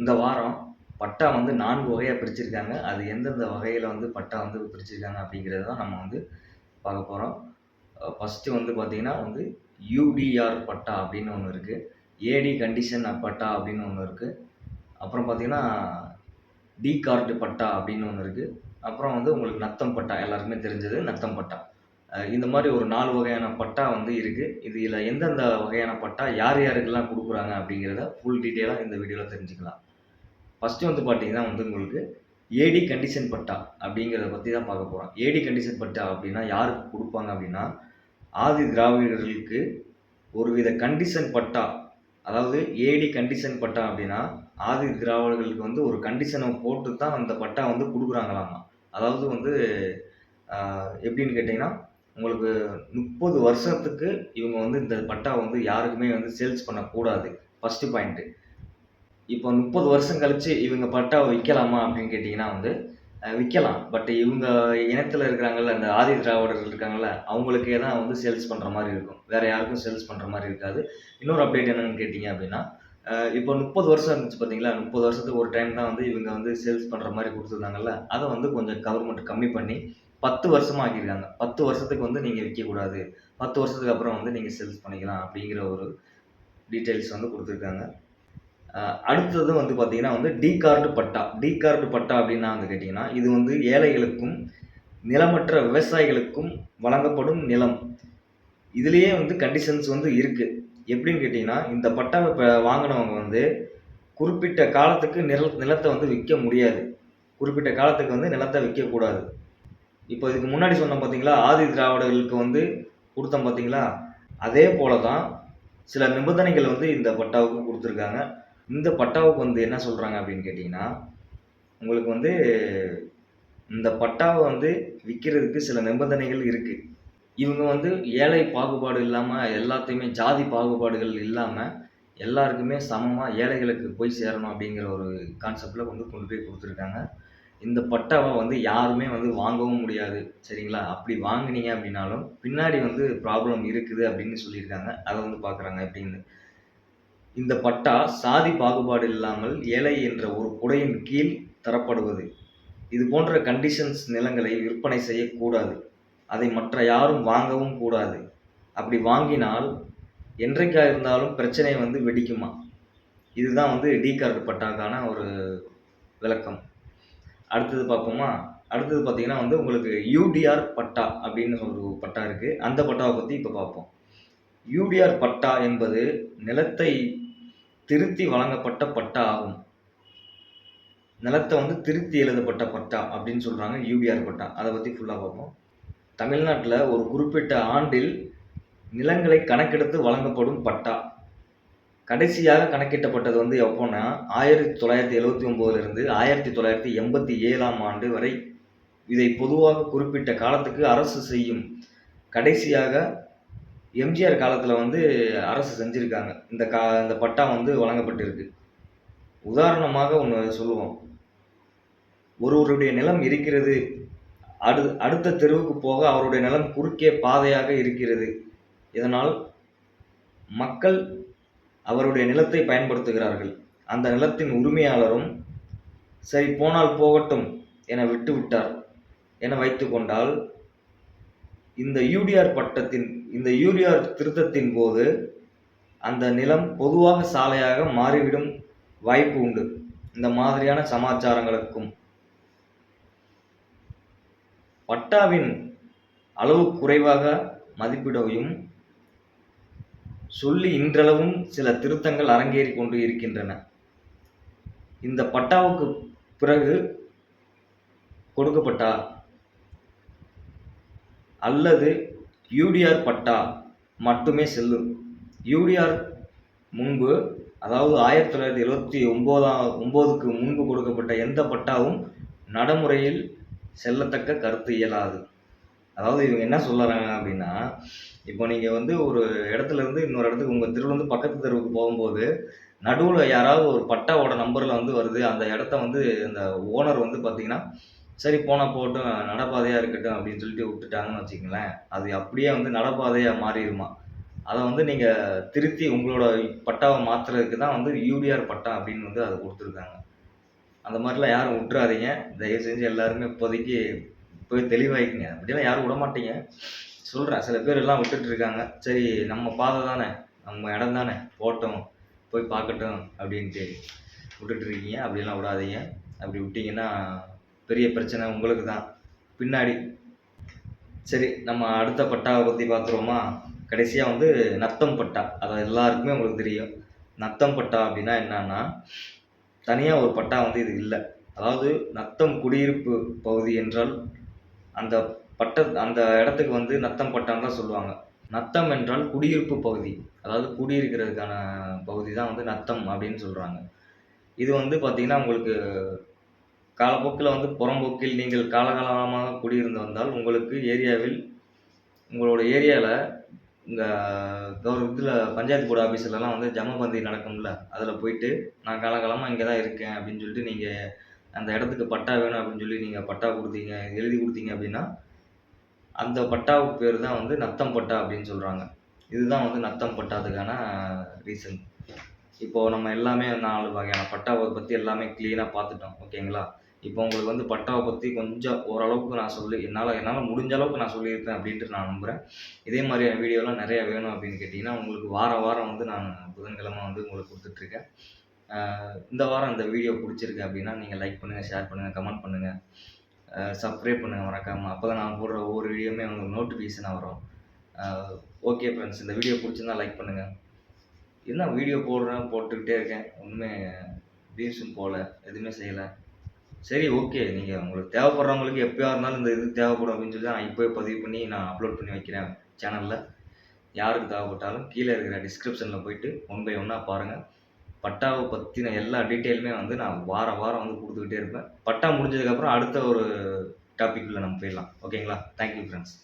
இந்த வாரம் பட்டா வந்து நான்கு வகையாக பிரிச்சிருக்காங்க. அது எந்தெந்த வகையில் வந்து பட்டா வந்து பிரிச்சிருக்காங்க அப்படிங்கிறது தான் நம்ம வந்து பார்க்க போகிறோம் ஃபஸ்ட்டு வந்து பார்த்திங்கன்னா வந்து யூடிஆர் பட்டா அப்படின்னு ஒன்று இருக்குது ஏடி கண்டிஷன் பட்டா அப்படின்னு ஒன்று இருக்குது அப்புறம் பார்த்திங்கன்னா டி கார்டு பட்டா அப்படின்னு ஒன்று இருக்குது அப்புறம் வந்து உங்களுக்கு நத்தம் பட்டா எல்லாருக்குமே தெரிஞ்சது நத்தம் பட்டா. இந்த மாதிரி ஒரு நாலு வகையான பட்டா வந்து இருக்குது இதில் எந்தெந்த வகையான பட்டா யார் யாருக்கெல்லாம் கொடுக்குறாங்க அப்படிங்கிறத ஃபுல் டீட்டெயிலாக இந்த வீடியோவில் தெரிஞ்சுக்கலாம். ஃபஸ்ட்டு வந்து பார்த்தீங்கன்னா வந்து உங்களுக்கு ஏடி கண்டிஷன் பட்டா அப்படிங்கிறத பற்றி தான் பார்க்க போகிறோம் ஏடி கண்டிஷன் பட்டா அப்படின்னா யாருக்கு கொடுப்பாங்க அப்படின்னா ஆதி திராவிடர்களுக்கு ஒருவித கண்டிஷன் பட்டா அதாவது ஏடி கண்டிஷன் பட்டா அப்படின்னா ஆதி திராவிடர்களுக்கு வந்து ஒரு கண்டிஷனை போட்டு தான் அந்த பட்டா வந்து கொடுக்குறாங்களாமா? அதாவது வந்து எப்படின்னு கேட்டிங்கன்னா உங்களுக்கு முப்பது வருஷத்துக்கு இவங்க வந்து இந்த பட்டா வந்து யாருக்குமே வந்து சேல்ஸ் பண்ணக்கூடாது. ஃபஸ்ட்டு பாயிண்ட்டு இப்போ முப்பது வருஷம் கழிச்சு இவங்க பட்டா விற்கலாமா அப்படின்னு கேட்டிங்கன்னா வந்து விற்கலாம். பட் இவங்க இனத்தில் இருக்கிறாங்கல்ல அந்த ஆதி திராவிடர்கள் இருக்காங்கல்ல அவங்களுக்கே தான் வந்து சேல்ஸ் பண்ணுற மாதிரி இருக்கும். வேற யாருக்கும் சேல்ஸ் பண்ணுற மாதிரி இருக்காது. இன்னொரு அப்டேட் என்னன்னு கேட்டிங்க அப்படின்னா இப்போ முப்பது வருஷம் இருந்துச்சு பார்த்தீங்களா? முப்பது வருஷத்துக்கு ஒரு டைம் தான் வந்து இவங்க வந்து சேல்ஸ் பண்ணுற மாதிரி கொடுத்துருந்தாங்கல்ல அதை வந்து கொஞ்சம் கவர்மெண்ட் கம்மி பண்ணி பத்து வருஷமாக ஆக்கியிருக்காங்க. பத்து வருஷத்துக்கு வந்து நீங்கள் விற்கக்கூடாது. பத்து வருஷத்துக்கு அப்புறம் வந்து நீங்கள் சேல்ஸ் பண்ணிக்கலாம் அப்படிங்கிற ஒரு டீட்டெயில்ஸ் வந்து கொடுத்துருக்காங்க. அடுத்தது வந்து பார்த்தீங்கன்னா வந்து டிகார்டு பட்டா. டி கார்டு பட்டா அப்படின்னா வந்து கேட்டிங்கன்னா இது வந்து ஏழைகளுக்கும் நிலமற்ற விவசாயிகளுக்கும் வழங்கப்படும் நிலம். இதுலேயே வந்து கண்டிஷன்ஸ் வந்து இருக்குது எப்படின்னு கேட்டிங்கன்னா இந்த பட்டாவை இப்போ வாங்கினவங்க வந்து குறிப்பிட்ட காலத்துக்கு நில நிலத்தை வந்து விற்க முடியாது. குறிப்பிட்ட காலத்துக்கு வந்து நிலத்தை விற்கக்கூடாது இப்போ இதுக்கு முன்னாடி சொன்னோம் பார்த்தீங்களா ஆதி திராவிடர்களுக்கு வந்து கொடுத்தோம் பார்த்தீங்களா அதே போல தான் சில நிபந்தனைகள் வந்து இந்த பட்டாவுக்கு கொடுத்துருக்காங்க. இந்த பட்டாவுக்கு வந்து என்ன சொல்கிறாங்க அப்படின்னு கேட்டிங்கன்னா உங்களுக்கு வந்து இந்த பட்டாவை வந்து விற்கிறதுக்கு சில நிபந்தனைகள் இருக்குது இவங்க வந்து ஏழை பாகுபாடு இல்லாமல் எல்லாத்தையுமே ஜாதி பாகுபாடுகள் இல்லாமல் எல்லாருக்குமே சமமாக ஏழைகளுக்கு போய் சேரணும் அப்படிங்கிற ஒரு கான்செப்டில் வந்து கொண்டு போய் கொடுத்துருக்காங்க. இந்த பட்டாவை வந்து யாருமே வந்து வாங்கவும் முடியாது சரிங்களா? அப்படி வாங்குனீங்க அப்படின்னாலும் பின்னாடி வந்து ப்ராப்ளம் இருக்குது அப்படின்னு சொல்லியிருக்காங்க. அதை வந்து பார்க்குறாங்க எப்படின்னு இந்த பட்டா சாதி பாகுபாடு இல்லாமல் ஏழை என்ற ஒரு குடையின் கீழ் தரப்படுவது. இது போன்ற கண்டிஷன்ஸ் நிலங்களை விற்பனை செய்யக்கூடாது. அதை மற்ற யாரும் வாங்கவும் கூடாது. அப்படி வாங்கினால் என்றைக்கா இருந்தாலும் பிரச்சனை வந்து வெடிக்குமா? இதுதான் வந்து டி கார்டு பட்டாக்கான ஒரு விளக்கம். அடுத்தது பார்ப்போமா? அடுத்தது பார்த்தீங்கன்னா வந்து உங்களுக்கு யூடிஆர் பட்டா அப்படின்னு ஒரு பட்டா இருக்குது அந்த பட்டாவை பற்றி இப்போ பார்ப்போம். யூடிஆர் பட்டா என்பது நிலத்தை திருத்தி வழங்கப்பட்ட பட்டா ஆகும். நிலத்தை வந்து திருத்தி எழுதப்பட்ட பட்டா அப்படின்னு சொல்கிறாங்க யூடிஆர் பட்டா. அதை பற்றி ஃபுல்லாக பார்ப்போம். தமிழ்நாட்டில் ஒரு குறிப்பிட்ட ஆண்டில் நிலங்களை கணக்கெடுத்து வழங்கப்படும் பட்டா. கடைசியாக கணக்கிட்டப்பட்டது வந்து எப்போன்னா ஆயிரத்தி தொள்ளாயிரத்தி எழுவத்தி ஒம்போதுலேருந்து ஆயிரத்தி தொள்ளாயிரத்தி எண்பத்தி ஏழாம் ஆண்டு வரை இதை பொதுவாக குறிப்பிட்ட காலத்துக்கு அரசு செய்யும் கடைசியாக எம்ஜிஆர் காலத்தில் வந்து அரசு செஞ்சுருக்காங்க. இந்த கா இந்த பட்டா வந்து வழங்கப்பட்டிருக்கு. உதாரணமாக ஒன்று சொல்லுவோம். ஒருவருடைய நிலம் இருக்கிறது. அடு அடுத்த தெருவுக்கு போக அவருடைய நிலம் குறுக்கே பாதையாக இருக்கிறது. இதனால் மக்கள் அவருடைய நிலத்தை பயன்படுத்துகிறார்கள். அந்த நிலத்தின் உரிமையாளரும் சரி போனால் போகட்டும் என விட்டு விட்டார் என வைத்துக்கொண்டால் இந்த யூடிஆர் பட்டத்தின் இந்த யூரியா திருத்தத்தின் போது அந்த நிலம் பொதுவாக சாலையாக மாறிவிடும் வாய்ப்பு உண்டு. இந்த மாதிரியான சமாச்சாரங்களுக்கும் பட்டாவின் அளவு குறைவாக மதிப்பிடவும் சொல்லி இன்றளவும் சில திருத்தங்கள் அரங்கேறி கொண்டு இருக்கின்றன. இந்த பட்டாவுக்கு பிறகு கொடுக்கப்பட்டா அல்லது யூடிஆர் பட்டா மட்டுமே செல்லும். யூடிஆர் முன்பு அதாவது ஆயிரத்தி தொள்ளாயிரத்தி எழுபத்தி ஒம்போதாம் ஒம்போதுக்கு முன்பு கொடுக்கப்பட்ட எந்த பட்டாவும் நடைமுறையில் செல்லத்தக்க கருத்து இயலாது. அதாவது இவங்க என்ன சொல்லுறாங்க அப்படின்னா இப்போ நீங்கள் வந்து ஒரு இடத்துல இருந்து இன்னொரு இடத்துக்கு உங்கள் தெருவில் பக்கத்து தெருவுக்கு போகும்போது நடுவில் யாராவது ஒரு பட்டாவோட நம்பரில் வந்து வருது. அந்த இடத்த வந்து அந்த ஓனர் வந்து பார்த்தீங்கன்னா சரி போனால் போகட்டும் நடப்பாதையாக இருக்கட்டும் அப்படின்னு சொல்லிட்டு விட்டுட்டாங்கன்னு வச்சுக்கங்களேன். அது அப்படியே வந்து நடப்பாதையாக மாறிடுமா? அதை வந்து நீங்கள் திருத்தி உங்களோட பட்டாவை மாற்றுறதுக்கு தான் வந்து யூடிஆர் பட்டா அப்படின்னு வந்து அதை கொடுத்துருக்காங்க. அந்த மாதிரிலாம் யாரும் விட்டுறாதீங்க. தயவு செஞ்சு எல்லாருமே இப்போதைக்கு போய் தெளிவாயிக்குங்க. அப்படிலாம் யாரும் விட மாட்டீங்க சொல்கிறேன் சில பேர் எல்லாம் விட்டுட்டு இருக்காங்க சரி நம்ம பாதை தானே நம்ம இடம் தானே போட்டோம் போய் பார்க்கட்டும் அப்படின்ட்டு விட்டுட்டு இருக்கீங்க அப்படிலாம் விடாதீங்க. அப்படி விட்டிங்கன்னா பெரிய பிரச்சனை உங்களுக்கு தான் பின்னாடி. சரி நம்ம அடுத்த பட்டாவை பற்றி பார்த்துருவோமா? கடைசியாக வந்து நத்தம் பட்டா. அது எல்லாருக்குமே உங்களுக்கு தெரியும். நத்தம் பட்டா அப்படின்னா என்னன்னா தனியாக ஒரு பட்டா வந்து இது இல்லை. அதாவது நத்தம் குடியிருப்பு பகுதி என்றால் அந்த பட்ட அந்த இடத்துக்கு வந்து நத்தம் பட்டான்னு தான் சொல்லுவாங்க. நத்தம் என்றால் குடியிருப்பு பகுதி. அதாவது குடியிருக்கிறதுக்கான பகுதி தான் வந்து நத்தம் அப்படின்னு சொல்கிறாங்க இது வந்து பார்த்திங்கன்னா உங்களுக்கு காலப்போக்கில் வந்து புறம்போக்கில் நீங்கள் காலகாலமாக குடியிருந்து வந்தால் உங்களுக்கு ஏரியாவில் உங்களோட ஏரியாவில் இந்த கவர் இதில் பஞ்சாயத்து போர்டு ஆஃபீஸ்லலாம் வந்து ஜமபந்தி நடக்கும்ல அதில் போயிட்டு நான் காலகாலமாக இங்கே தான் இருக்கேன் அப்படின்னு சொல்லிட்டு நீங்கள் அந்த இடத்துக்கு பட்டா வேணும் அப்படின்னு சொல்லி நீங்கள் பட்டா கொடுத்தீங்க எழுதி கொடுத்தீங்க அப்படின்னா அந்த பட்டாவுக்கு பேர் தான் வந்து நத்தம் பட்டா அப்படின்னு சொல்கிறாங்க இதுதான் வந்து நத்தம் பட்டாதுக்கான ரீசன். இப்போது நம்ம எல்லாமே நாலு வகையான பட்டாவை பற்றி எல்லாமே க்ளீனாக பார்த்துட்டோம் ஓகேங்களா? இப்போ உங்களுக்கு வந்து பட்டாவை பற்றி கொஞ்சம் ஓரளவுக்கு நான் சொல்லி என்னால் என்னால் முடிஞ்ச அளவுக்கு நான் சொல்லியிருப்பேன் அப்படின்ட்டு நான் நம்புகிறேன் இதே மாதிரியான வீடியோலாம் நிறையா வேணும் அப்படின்னு கேட்டிங்கன்னா உங்களுக்கு வார வாரம் வந்து நான் புதன்கிழமை வந்து உங்களுக்கு கொடுத்துட்ருக்கேன். இந்த வாரம் இந்த வீடியோ பிடிச்சிருக்கு அப்படின்னா நீங்கள் லைக் பண்ணுங்கள் ஷேர் பண்ணுங்கள் கமெண்ட் பண்ணுங்கள் சப்ஸ்கிரைப் பண்ணுங்கள் மறக்காமல் அப்போ தான் நான் போடுற ஒவ்வொரு வீடியோமே உங்களுக்கு நோட்டிஃபிகேஷனாக வரும். ஓகே ஃப்ரெண்ட்ஸ் இந்த வீடியோ பிடிச்சிருந்தா லைக் பண்ணுங்கள் என்ன வீடியோ போடுறேன் போட்டுக்கிட்டே இருக்கேன். ஒன்றுமே வியூஸும் போகல எதுவுமே செய்யலை. சரி ஓகே. நீங்கள் உங்களுக்கு தேவைப்படுறவங்களுக்கு எப்போயா இருந்தாலும் இந்த இது தேவைப்படும் அப்படின்னு சொல்லி நான் இப்போவே பதிவு பண்ணி நான் அப்லோட் பண்ணி வைக்கிறேன் சேனலில் யாருக்கு தேவைப்பட்டாலும் கீழே இருக்கிற டிஸ்கிரிப்ஷனில் போயிட்டு ஒன் பை ஒன்னாக பாருங்கள் பட்டாவை பற்றின எல்லா டீட்டெயிலுமே வந்து நான் வாரம் வாரம் வந்து கொடுத்துக்கிட்டே இருப்பேன். பட்டா முடிஞ்சதுக்கப்புறம் அடுத்த ஒரு டாபிக்குள்ளே நம்ம போயிடலாம். ஓகேங்களா தேங்க்யூ ஃப்ரெண்ட்ஸ்